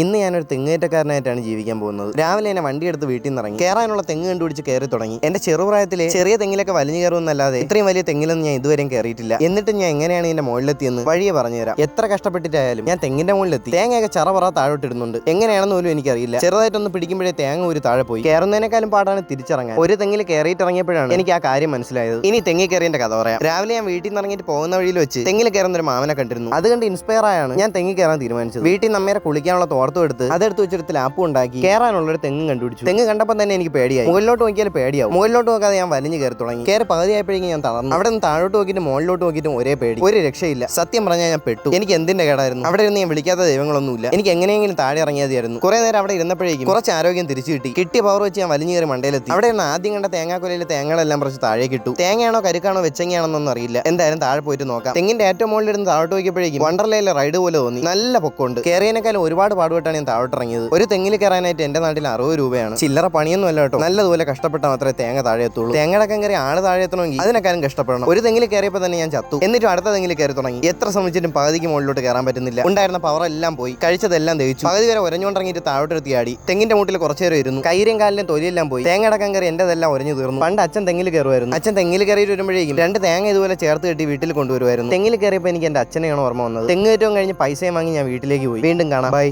ഇന്ന് ഞാനൊരു തെങ്ങേറ്റക്കാരനായിട്ടാണ് ജീവിക്കാൻ പോകുന്നത്. രാവിലെ എന്നെ വണ്ടി എടുത്ത് വീട്ടിൽ നിന്ന് ഇറങ്ങി കയറാനുള്ള തെങ്ങ് കണ്ടുപിടിച്ച് കയറി തുടങ്ങി. എന്റെ ചെറുപ്രായത്തിലെ ചെറിയ തെങ്ങിലൊക്കെ വലിഞ്ഞു കയറുമെന്നല്ലാതെ ഇത്രയും വലിയ തെങ്ങിലൊന്നും ഞാൻ ഇതുവരെയും കയറിയിട്ടില്ല എന്നിട്ട് ഞാൻ എങ്ങനെയാണ് ഇതിന്റെ മുകളിലെത്തിയെന്ന് വഴിയെ പറഞ്ഞുതരാം എത്ര കഷ്ടപ്പെട്ടിട്ടായാലും ഞാൻ തെങ്ങിന്റെ മുകളിലെത്തി. തേങ്ങയൊക്കെ ചറപറ താഴോട്ടിടുന്നുണ്ട് എങ്ങനെയാണെന്ന് പോലും എനിക്കറിയില്ല. ചെറുതായിട്ടൊന്ന് പിടിക്കുമ്പോഴേ തേങ്ങ ഒരു താഴെ പോയി. കയറുന്നതിനേക്കാളും പാടാണ് തിരിച്ചിറങ്ങാൻ. ഒരു തെങ്ങിൽ കയറിയിട്ട് ഇറങ്ങിയപ്പോഴാണ് എനിക്ക് ആ കാര്യം മനസ്സിലായത്. ഇനി തെങ്ങി കയറിയതിന്റെ കഥ പറയാം. രാവിലെ ഞാൻ വീട്ടിൽ നിന്ന് ഇറങ്ങിയിട്ട് പോകുന്ന വഴിയിൽ വെച്ച് തെങ്ങിൽ കയറുന്ന ഒരു മാമനെ കണ്ടിരുന്നു. അത് കണ്ട് ഇൻസ്പയർ ആയാണ് ഞാൻ തെങ്ങി കയറാൻ തീരുമാനിച്ചത്. വീട്ടിൽ നമ്മേരെ കുളിക്കാനുള്ള തോർത്തും എടുത്ത് അതെടുത്ത് വെച്ചൊരു ലാപ്പ് ഉണ്ടാക്കി കയറാനുള്ള ഒരു തെങ്ങ് കണ്ടുപിടിച്ചു. തെങ്ങ് കണ്ടപ്പോൾ തന്നെ എനിക്ക് പേടിയായി. മുകളിലോട്ട് നോക്കിയാൽ പേടിയാവും. മുകളിലോട്ട് നോക്കാതെ ഞാൻ വലിഞ്ഞു കയറി തുടങ്ങി. കയറി പകുതിയായപ്പോഴേക്കും ഞാൻ തളർന്നു. അവിടെ നിന്ന് താഴോട്ട് നോക്കിയിട്ട് മുകളിലോട്ട് നോക്കിയിട്ടും ഒരേ പേടി. ഒരു രക്ഷയില്ല. സത്യം പറഞ്ഞാൽ ഞാൻ പെട്ടു. എനിക്ക് എന്തിന്റെ കേടായിരുന്നു? അവിടെ ഇരുന്ന് ഞാൻ വിളിക്കാത്ത ദൈവങ്ങളൊന്നുമില്ല. എനിക്ക് എങ്ങനെയെങ്കിലും താഴെ ഇറങ്ങിയതായിരുന്നു. കുറെ നേരം അവിടെ ഇരുന്നപ്പോഴേക്കും കുറച്ച് ആരോഗ്യം തിരിച്ചു കിട്ടി. കിട്ടിയ പവർ വെച്ച് ഞാൻ വലിഞ്ഞു കയറി മണ്ടയിലെത്തി. അവിടെ നിന്ന് ആദ്യം കണ്ട തേങ്ങാക്കൊലയിൽ തേങ്ങകളെല്ലാം കുറച്ച് താഴെ കിട്ടു തേങ്ങയാണോ കരുക്കാണോ വെച്ചെങ്ങയാണെന്നൊന്നും അറിയില്ല. എന്തായാലും താഴെ പോയിട്ട് നോക്കാം. തെങ്ങിന്റെ ഏറ്റവും മുകളിൽ ഇരുന്ന് താഴോട്ട് നോക്കിയപ്പോഴേക്കും വണ്ടർലയിലെ റൈഡ് പോലെ തോന്നി. നല്ല പൊക്കമുണ്ട്. കയറിയതിനേക്കാളും ഒരുപാട് പാടുപെട്ടാണ് ഞാൻ താഴോട്ട് ഇറങ്ങിയത്. ഒരു തെങ്ങിൽ കയറാനായിട്ട് എന്റെ നാട്ടിൽ അറുപത് രൂപയാണ്. ചില്ലറ പണിയൊന്നും അല്ല കേട്ടോ. നല്ലതുപോലെ കഷ്ടപ്പെട്ടാൽ മാത്രമേ തേങ്ങ താഴെ എത്തുള്ളൂ. തേങ്ങടക്കം കയറി ആൾ താഴെ എത്തണമെങ്കിൽ അതിനെക്കാരും കഷ്ടപ്പെടണം. ഒരു തെങ്ങിൽ കയറിയപ്പോൾ തന്നെ ഞാൻ ചത്തു. എന്നിട്ട് അടുത്ത തെങ്ങിൽ കയറി തുടങ്ങി. എത്ര ശ്രമിച്ചിട്ടും പകുതിക്ക് മുകളിലോട്ട് കയറാൻ പറ്റുന്നില്ല. ഉണ്ടായിരുന്ന പവർ എല്ലാം പോയി. കഴിച്ചതെല്ലാം ദഹിച്ചു. പകുതി വരെ ഉരഞ്ഞുകൊണ്ടിറങ്ങിയിട്ട് താഴോട്ട് ആടി തെങ്ങിന്റെ മൂട്ടിൽ കുറച്ചു പേര് ഇരുന്നു. കൈരും കാലിലും തൊലിയെല്ലാം പോയി. തേങ്ങടക്കം കയറി എന്റെതെല്ലാം ഒരഞ്ഞു തീർന്നു. പണ്ട് അച്ഛൻ തെങ്ങിൽ കയറുമായിരുന്നു. അച്ഛൻ തെങ്ങിൽ കയറി വരുമ്പോഴേക്കും രണ്ട് തേങ്ങ ഇതുപോലെ ചേർത്ത് കെട്ടി വീട്ടിൽ കൊണ്ടുവരുമായിരുന്നു. തെങ്ങിൽ കയറിയപ്പോൾ എനിക്ക് എന്റെ അച്ഛനെയാണ് ഓർമ്മ വന്നത്. തെങ്ങ് കയറ്റവും കഴിഞ്ഞ് പൈസയും വാങ്ങി ഞാൻ വീട്ടിലേക്ക് പോയി. വീണ്ടും കാണാം. ബൈ.